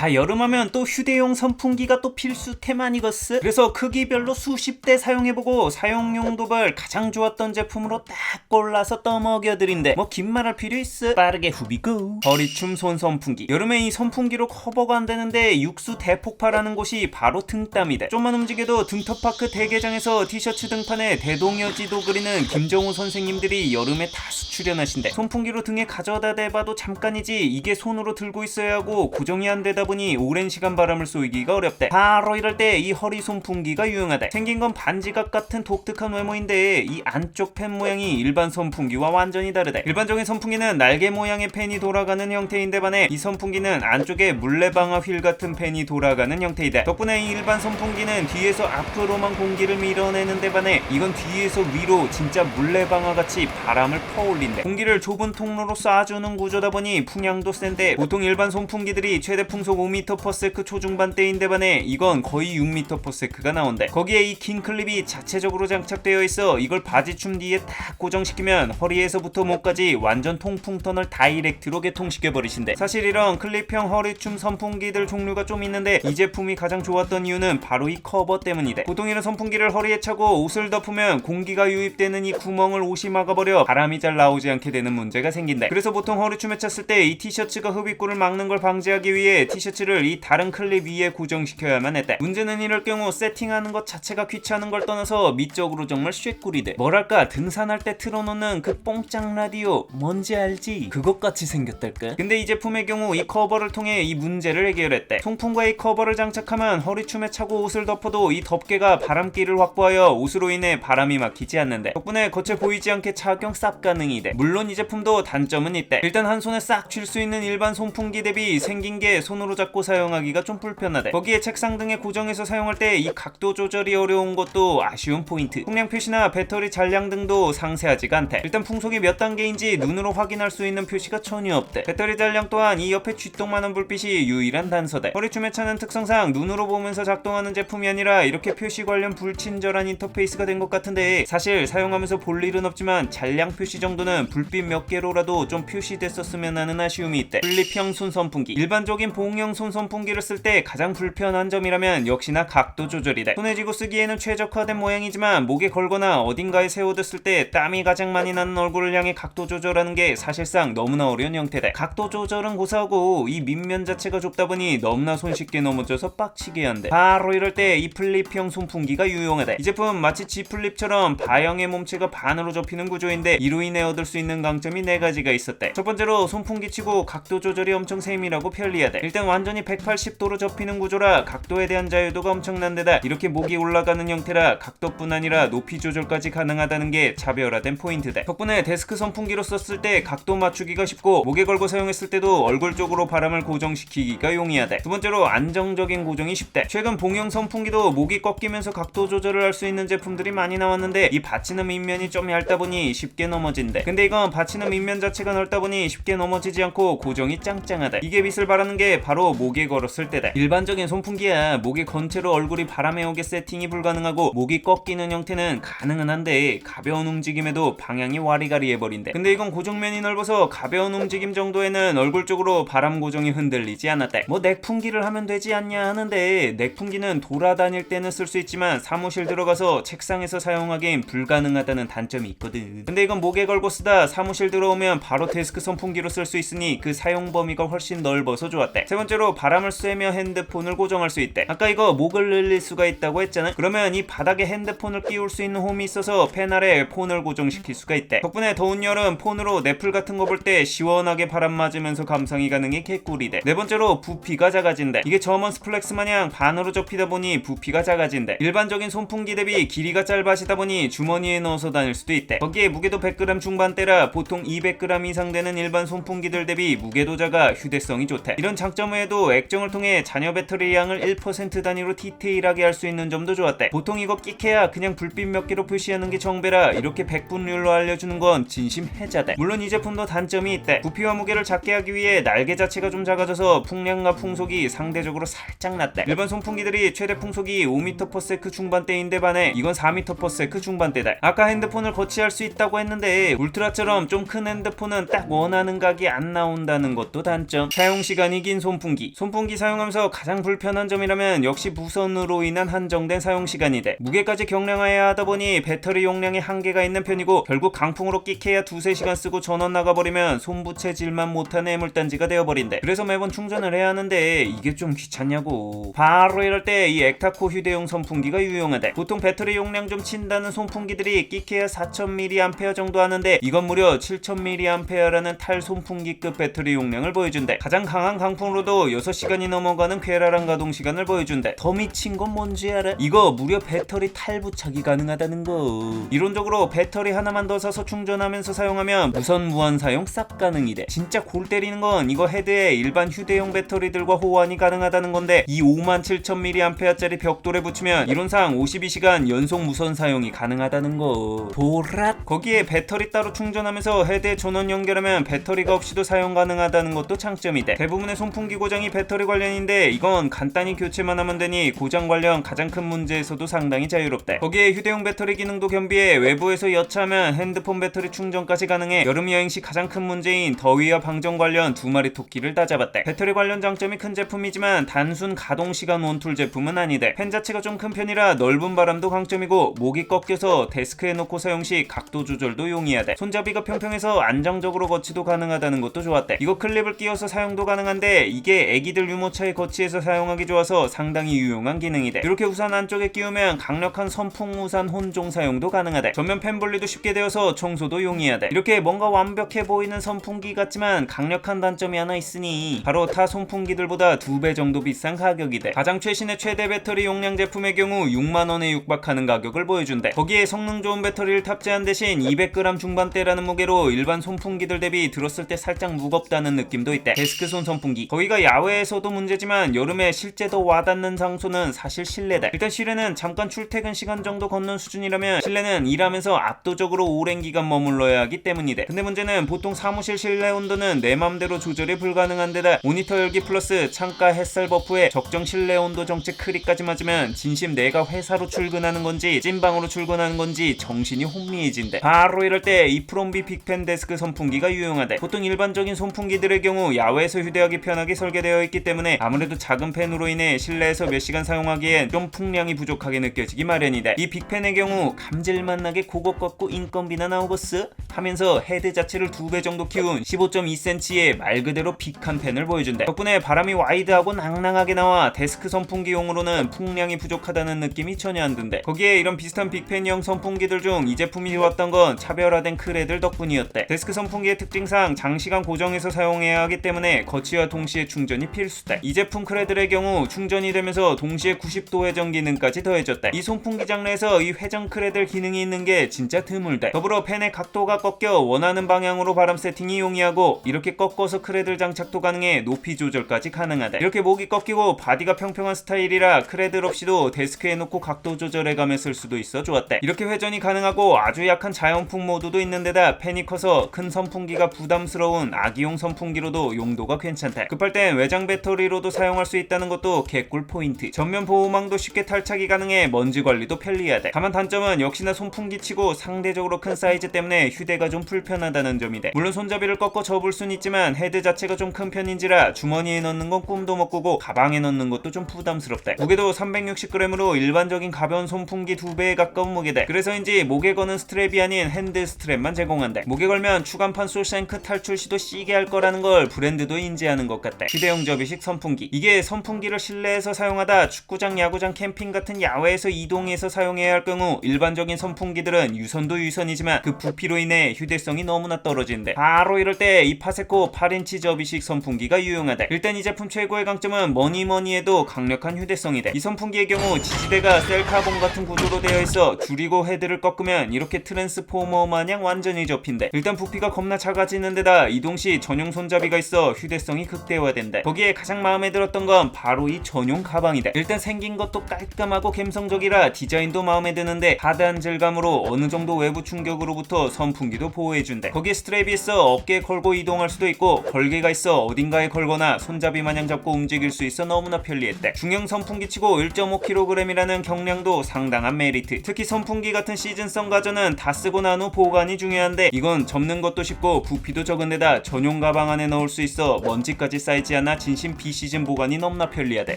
자 여름하면 또 휴대용 선풍기가 또 필수템 아니겠어? 그래서 크기별로 수십 대 사용해보고 사용 용도별 가장 좋았던 제품으로 딱 골라서 떠먹여드린대. 뭐긴 말 할 필요 있어? 빠르게 후비고 허리춤 손 선풍기. 여름에 이 선풍기로 커버가 안 되는데 육수 대폭발하는 곳이 바로 등땀이대. 좀만 움직여도 등터파크 대개장에서 티셔츠 등판에 대동여지도 그리는 김정우 선생님들이 여름에 다수 출연하신대. 선풍기로 등에 가져다 대봐도 잠깐이지 이게 손으로 들고 있어야 하고 고정이 안 되다 보니 오랜 시간 바람을 쏘이기가 어렵대. 바로 이럴 때 이 허리 선풍기가 유용하대. 생긴 건 반지갑 같은 독특한 외모인데 이 안쪽 팬 모양이 일반 선풍기와 완전히 다르대. 일반적인 선풍기는 날개 모양의 팬이 돌아가는 형태인데 반해 이 선풍기는 안쪽에 물레방아 휠 같은 팬이 돌아가는 형태이대. 덕분에 이 일반 선풍기는 뒤에서 앞으로만 공기를 밀어내는데 반해 이건 뒤에서 위로 진짜 물레방아 같이 바람을 퍼올린대. 공기를 좁은 통로로 쏴주는 구조다 보니 풍향도 센데 보통 일반 선풍기들이 최대 풍속 5m/s 초중반대인 데 반해 이건 거의 6m/s가 나온대. 거기에 이 긴 클립이 자체적으로 장착되어 있어 이걸 바지춤 뒤에 딱 고정시키면 허리에서부터 목까지 완전 통풍 터널 다이렉트로 개통시켜 버리신대. 사실 이런 클립형 허리춤 선풍기들 종류가 좀 있는데 이 제품이 가장 좋았던 이유는 바로 이 커버 때문이대. 보통 이런 선풍기를 허리에 차고 옷을 덮으면 공기가 유입되는 이 구멍을 옷이 막아버려 바람이 잘 나오지 않게 되는 문제가 생긴대. 그래서 보통 허리춤에 찼을 때 이 티셔츠가 흡입구를 막는 걸 방지하기 위해 티셔츠 를 이 다른 클립 위에 고정시켜야만 했대 문제는 이럴 경우 세팅하는 것 자체가 귀찮은 걸 떠나서 미적으로 정말 쇳꿀이대. 뭐랄까 등산할 때 틀어놓는 그 뽕짱 라디오 뭔지 알지? 그것같이 생겼달까? 근데 이 제품의 경우 이 커버를 통해 이 문제를 해결했대. 송풍과 이 커버를 장착하면 허리춤에 차고 옷을 덮어도 이 덮개가 바람기를 확보하여 옷으로 인해 바람이 막히지 않는데 덕분에 겉에 보이지 않게 착용 쌉 가능이 돼 물론 이 제품도 단점은 있대. 일단 한 손에 싹쥘수 있는 일반 손풍기 대비 생긴 게 손으로 잡고 사용하기가 좀 불편하대. 거기에 책상 등에 고정해서 사용할 때 이 각도 조절이 어려운 것도 아쉬운 포인트. 풍량 표시나 배터리 잔량 등도 상세하지가 않대. 일단 풍속이 몇 단계인지 눈으로 확인할 수 있는 표시가 전혀 없대. 배터리 잔량 또한 이 옆에 쥐똥만한 불빛이 유일한 단서대. 허리춤에 차는 특성상 눈으로 보면서 작동하는 제품이 아니라 이렇게 표시 관련 불친절한 인터페이스가 된 것 같은데 사실 사용하면서 볼 일은 없지만 잔량 표시 정도는 불빛 몇 개로라도 좀 표시됐었으면 하는 아쉬움이 있대. 플립형 손선풍기. 일반적인 봉형 손 선풍기를 쓸 때 가장 불편한 점이라면 역시나 각도 조절이다 손에 쥐고 쓰기에는 최적화된 모양이지만 목에 걸거나 어딘가에 세워뒀을 때 땀이 가장 많이 나는 얼굴을 향해 각도 조절하는 게 사실상 너무나 어려운 형태다 각도 조절은 고사하고 이 밑면 자체가 좁다 보니 너무나 손쉽게 넘어져서 빡치게 한대. 바로 이럴 때 이 플립형 손풍기가 유용하다 이 제품 마치 G 플립처럼 바형의 몸체가 반으로 접히는 구조인데 이로 인해 얻을 수 있는 강점이 네 가지가 있었대. 첫 번째로 손풍기 치고 각도 조절이 엄청 세밀하고 편리하대. 일단 완전히 180도로 접히는 구조라 각도에 대한 자유도가 엄청난 데다 이렇게 목이 올라가는 형태라 각도뿐 아니라 높이 조절까지 가능하다는 게 차별화된 포인트다. 덕분에 데스크 선풍기로 썼을 때 각도 맞추기가 쉽고 목에 걸고 사용했을 때도 얼굴 쪽으로 바람을 고정시키기가 용이하대 두 번째로 안정적인 고정이 쉽대 최근 봉형 선풍기도 목이 꺾이면서 각도 조절을 할 수 있는 제품들이 많이 나왔는데 이 받치는 밑면이 좀 얇다 보니 쉽게 넘어진대 근데 이건 받치는 밑면 자체가 넓다 보니 쉽게 넘어지지 않고 고정이 짱짱하다. 이게 빛을 발하는 게 바로 목에 걸었을 때다. 일반적인 선풍기야. 목에 건 채로 얼굴이 바람에 오게 세팅이 불가능하고 목이 꺾이는 형태는 가능은 한데 가벼운 움직임에도 방향이 와리가리 해버린대. 근데 이건 고정면이 넓어서 가벼운 움직임 정도에는 얼굴 쪽으로 바람 고정이 흔들리지 않았대. 뭐 넥풍기를 하면 되지 않냐 하는데 넥풍기는 돌아다닐 때는 쓸 수 있지만 사무실 들어가서 책상에서 사용하기엔 불가능하다는 단점이 있거든. 근데 이건 목에 걸고 쓰다 사무실 들어오면 바로 데스크 선풍기로 쓸 수 있으니 그 사용 범위가 훨씬 넓어서 좋았대. 세 번째 로 바람을 쐬며 핸드폰을 고정할 수 있대. 아까 이거 목을 늘릴 수가 있다고 했잖아. 그러면 이 바닥에 핸드폰을 끼울 수 있는 홈이 있어서 펜 아래 폰을 고정시킬 수가 있대. 덕분에 더운 여름 폰으로 넷플 같은 거 볼 때 시원하게 바람 맞으면서 감상이 가능해 개꿀이대. 네 번째로 부피가 작아진대. 이게 저먼 스플렉스 마냥 반으로 접히다 보니 부피가 작아진대. 일반적인 손풍기 대비 길이가 짧아지다 보니 주머니에 넣어서 다닐 수도 있대. 거기에 무게도 100g 중반대라 보통 200g 이상 되는 일반 손풍기들 대비 무게도 작아 휴대성이 좋대. 이런 장점 외에도 액정을 통해 잔여 배터리 양을 1% 단위로 디테일하게 할 수 있는 점도 좋았대. 보통 이거 끽해야 그냥 불빛 몇 개로 표시하는 게 정배라 이렇게 100분율로 알려주는 건 진심 해자대. 물론 이 제품도 단점이 있대. 부피와 무게를 작게 하기 위해 날개 자체가 좀 작아져서 풍량과 풍속이 상대적으로 살짝 낮대. 일반 손풍기들이 최대 풍속이 5m/s 중반대인데 반해 이건 4m/s 중반대다. 아까 핸드폰을 거치할 수 있다고 했는데 울트라처럼 좀 큰 핸드폰은 딱 원하는 각이 안 나온다는 것도 단점. 사용 시간이 긴 손풍 기 손풍기. 손풍기 사용하면서 가장 불편한 점이라면 역시 무선으로 인한 한정된 사용 시간이 돼. 무게까지 경량화해야 하다 보니 배터리 용량에 한계가 있는 편이고 결국 강풍으로 끽해야 두세 시간 쓰고 전원 나가버리면 손부채질만 못하는 애물단지가 되어버린대. 그래서 매번 충전을 해야 하는데 이게 좀 귀찮냐고. 바로 이럴 때이 엑타코 휴대용 선풍기가 유용하대. 보통 배터리 용량 좀 친다는 손풍기들이 끽해야 4000mAh 정도 하는데 이건 무려 7000mAh라는 탈손풍기급 배터리 용량을 보여준대. 가장 강한 강풍으로도 6시간이 넘어가는 쾌활한 가동 시간을 보여준대. 더 미친 건 뭔지 알아? 이거 무려 배터리 탈부착이 가능하다는 거. 이론적으로 배터리 하나만 더 사서 충전하면서 사용하면 무선 무한 사용 싹 가능이 돼. 진짜 골 때리는 건 이거 헤드에 일반 휴대용 배터리들과 호환이 가능하다는 건데 이 57,000mAh짜리 벽돌에 붙이면 이론상 52시간 연속 무선 사용이 가능하다는 거. 보랏. 거기에 배터리 따로 충전하면서 헤드에 전원 연결하면 배터리가 없이도 사용 가능하다는 것도 장점이 돼. 대부분의 손풍기 고 장이 배터리 관련인데 이건 간단히 교체만 하면 되니 고장 관련 가장 큰 문제에서도 상당히 자유롭대. 거기에 휴대용 배터리 기능도 겸비해 외부에서 여차하면 핸드폰 배터리 충전까지 가능해 여름 여행 시 가장 큰 문제인 더위와 방전 관련 두 마리 토끼를 다 잡았대. 배터리 관련 장점이 큰 제품이지만 단순 가동 시간 원툴 제품은 아니대. 펜 자체가 좀 큰 편이라 넓은 바람도 강점이고 목이 꺾여서 데스크에 놓고 사용 시 각도 조절도 용이하대. 손잡이가 평평해서 안정적으로 거치도 가능하다는 것도 좋았대. 이거 클립을 끼워서 사용도 가능한데 이게 애기들 유모차에 거치해서 사용하기 좋아서 상당히 유용한 기능이대. 이렇게 우산 안쪽에 끼우면 강력한 선풍 우산 혼종 사용도 가능하대. 전면 팬 분리도 쉽게 되어서 청소도 용이하대. 이렇게 뭔가 완벽해 보이는 선풍기 같지만 강력한 단점이 하나 있으니 바로 타 선풍기들보다 두 배 정도 비싼 가격이대. 가장 최신의 최대 배터리 용량 제품의 경우 6만 원에 육박하는 가격을 보여준대. 거기에 성능 좋은 배터리를 탑재한 대신 200g 중반대라는 무게로 일반 손풍기들 대비 들었을 때 살짝 무겁다는 느낌도 있대. 데스크손 선풍기. 거기가 야외에서도 문제지만 여름에 실제 더 와닿는 장소는 사실 실내다. 일단 실내는 잠깐 출퇴근 시간 정도 걷는 수준이라면 실내는 일하면서 압도적으로 오랜 기간 머물러야 하기 때문이래. 근데 문제는 보통 사무실 실내 온도는 내 맘대로 조절이 불가능한 데다 모니터 열기 플러스 창가 햇살 버프에 적정 실내 온도 정책 크리까지 맞으면 진심 내가 회사로 출근하는 건지 찐방으로 출근하는 건지 정신이 혼미해진대. 바로 이럴 때 이 프롬비 빅팬 데스크 선풍기가 유용하대. 보통 일반적인 선풍기들의 경우 야외에서 휴대하기 편하게 설 계되어 있기 때문에 아무래도 작은 팬으로 인해 실내에서 몇 시간 사용하기엔 좀 풍량이 부족하게 느껴지기 마련이다. 이 빅팬의 경우 감질맛 나게 고거 꺾고 인건비나 나오버스 하면서 헤드 자체를 두 배 정도 키운 15.2cm의 말 그대로 빅한 팬을 보여준대. 덕분에 바람이 와이드하고 낭낭하게 나와 데스크 선풍기용으로는 풍량이 부족하다는 느낌이 전혀 안 든대. 거기에 이런 비슷한 빅팬형 선풍기들 중 이 제품이 좋았던 건 차별화된 크레들 덕분이었대. 데스크 선풍기의 특징상 장시간 고정해서 사용해야 하기 때문에 거치와 동시에 충전이 필수대. 이 제품 크레들의 경우 충전이 되면서 동시에 90도 회전 기능까지 더해졌대. 이 손풍기 장르에서 이 회전 크레들 기능이 있는 게 진짜 드물대. 더불어 팬의 각도가 꺾여 원하는 방향으로 바람 세팅이 용이하고 이렇게 꺾어서 크레들 장착도 가능해 높이 조절까지 가능하대. 이렇게 목이 꺾이고 바디가 평평한 스타일이라 크레들 없이도 데스크에 놓고 각도 조절해가며 쓸 수도 있어 좋았대. 이렇게 회전이 가능하고 아주 약한 자연풍 모드도 있는데다 팬이 커서 큰 선풍기가 부담스러운 아기용 선풍기로도 용도가 괜찮대. 급할 땐 외장 배터리로도 사용할 수 있다는 것도 개꿀 포인트. 전면 보호망도 쉽게 탈착이 가능해 먼지 관리도 편리하대. 다만 단점은 역시나 손풍기치고 상대적으로 큰 사이즈 때문에 휴대가 좀 불편하다는 점이대. 물론 손잡이를 꺾어 접을 순 있지만 헤드 자체가 좀 큰 편인지라 주머니에 넣는 건 꿈도 못 꾸고 가방에 넣는 것도 좀 부담스럽대. 무게도 360g으로 일반적인 가벼운 손풍기 두 배에 가까운 무게대. 그래서인지 목에 거는 스트랩이 아닌 핸드 스트랩만 제공한대. 목에 걸면 추간판 솔생크 탈출 시도 시게 할 거라는 걸 브랜드도 인지하는 것 같대. 휴대용 접이식 선풍기. 이게 선풍기를 실내에서 사용하다 축구장, 야구장, 캠핑 같은 야외에서 이동해서 사용해야 할 경우 일반적인 선풍기들은 유선도 유선이지만 그 부피로 인해 휴대성이 너무나 떨어진대. 바로 이럴 때 이 파세코 8인치 접이식 선풍기가 유용하대. 일단 이 제품 최고의 강점은 뭐니 뭐니 해도 강력한 휴대성이대. 이 선풍기의 경우 지지대가 셀카본 같은 구조로 되어 있어 줄이고 헤드를 꺾으면 이렇게 트랜스포머 마냥 완전히 접힌대. 일단 부피가 겁나 작아지는 데다 이동 시 전용 손잡이가 있어 휴대성이 극대화된 대. 거기에 가장 마음에 들었던 건 바로 이 전용 가방이다. 일단 생긴 것도 깔끔하고 감성적이라 디자인도 마음에 드는데 하드한 질감으로 어느 정도 외부 충격으로부터 선풍기도 보호해준대. 거기에 스트랩이 있어 어깨에 걸고 이동할 수도 있고 걸개가 있어 어딘가에 걸거나 손잡이 마냥 잡고 움직일 수 있어 너무나 편리했대. 중형 선풍기치고 1.5kg이라는 경량도 상당한 메리트. 특히 선풍기 같은 시즌성 가전은 다 쓰고 난 후 보관이 중요한데 이건 접는 것도 쉽고 부피도 적은 데다 전용 가방 안에 넣을 수 있어 먼지까지 쌓이지 하나 진심 비시즌 보관이 넘나 편리하대.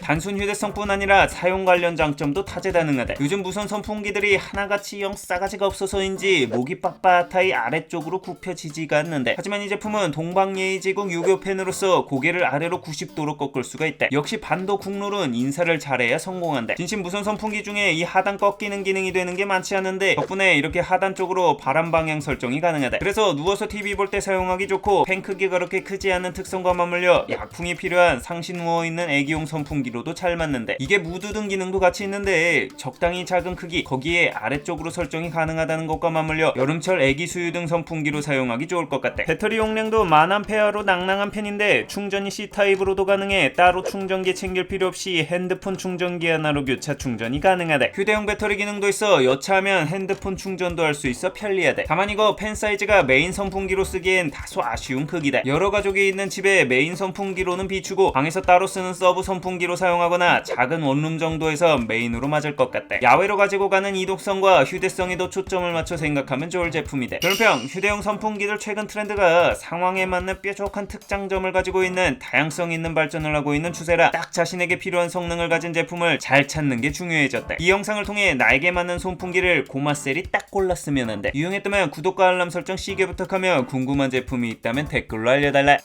단순 휴대성뿐 아니라 사용 관련 장점도 다재다능하대. 요즘 무선 선풍기들이 하나같이 영 싸가지가 없어서인지 목이 빳빳하이 아래쪽으로 굽혀지지가 않는데 하지만 이 제품은 동방예의지국 유교 팬으로서 고개를 아래로 90도로 꺾을 수가 있대. 역시 반도 국룰은 인사를 잘해야 성공한대. 진심 무선 선풍기 중에 이 하단 꺾이는 기능이 되는 게 많지 않은데 덕분에 이렇게 하단 쪽으로 바람 방향 설정이 가능하대. 그래서 누워서 TV 볼 때 사용하기 좋고 팬 크기가 그렇게 크지 않은 특성과 맞물려 약풍이 필요한 상시 누워있는 애기용 선풍기로도 잘 맞는데 이게 무드 등 기능도 같이 있는데 적당히 작은 크기 거기에 아래쪽으로 설정이 가능하다는 것과 맞물려 여름철 애기 수유 등 선풍기로 사용하기 좋을 것 같대 배터리 용량도 만암페어로 낭낭한 편인데 충전이 C타입으로도 가능해. 따로 충전기 챙길 필요 없이 핸드폰 충전기 하나로 교차 충전이 가능하대. 휴대용 배터리 기능도 있어. 여차하면 핸드폰 충전도 할 수 있어 편리하대. 다만 이거 팬 사이즈가 메인 선풍기로 쓰기엔 다소 아쉬운 크기다. 여러 가족이 있는 집에 메인 선풍기로 는 비추고 방에서 따로 쓰는 서브 선풍기로 사용하거나 작은 원룸 정도에서 메인으로 맞을 것 같대 야외로 가지고 가는 이독성과 휴대성에도 초점을 맞춰 생각하면 좋을 제품이대 별평 휴대용 선풍기들 최근 트렌드가 상황에 맞는 뾰족한 특장점을 가지고 있는 다양성 있는 발전을 하고 있는 추세라 딱 자신에게 필요한 성능을 가진 제품을 잘 찾는 게 중요해졌대 이 영상을 통해 나에게 맞는 선풍기를 고마셀이 딱 골랐으면 한대 유용했다면 구독과 알람 설정 시계 부탁하며 궁금한 제품이 있다면 댓글로 알려달라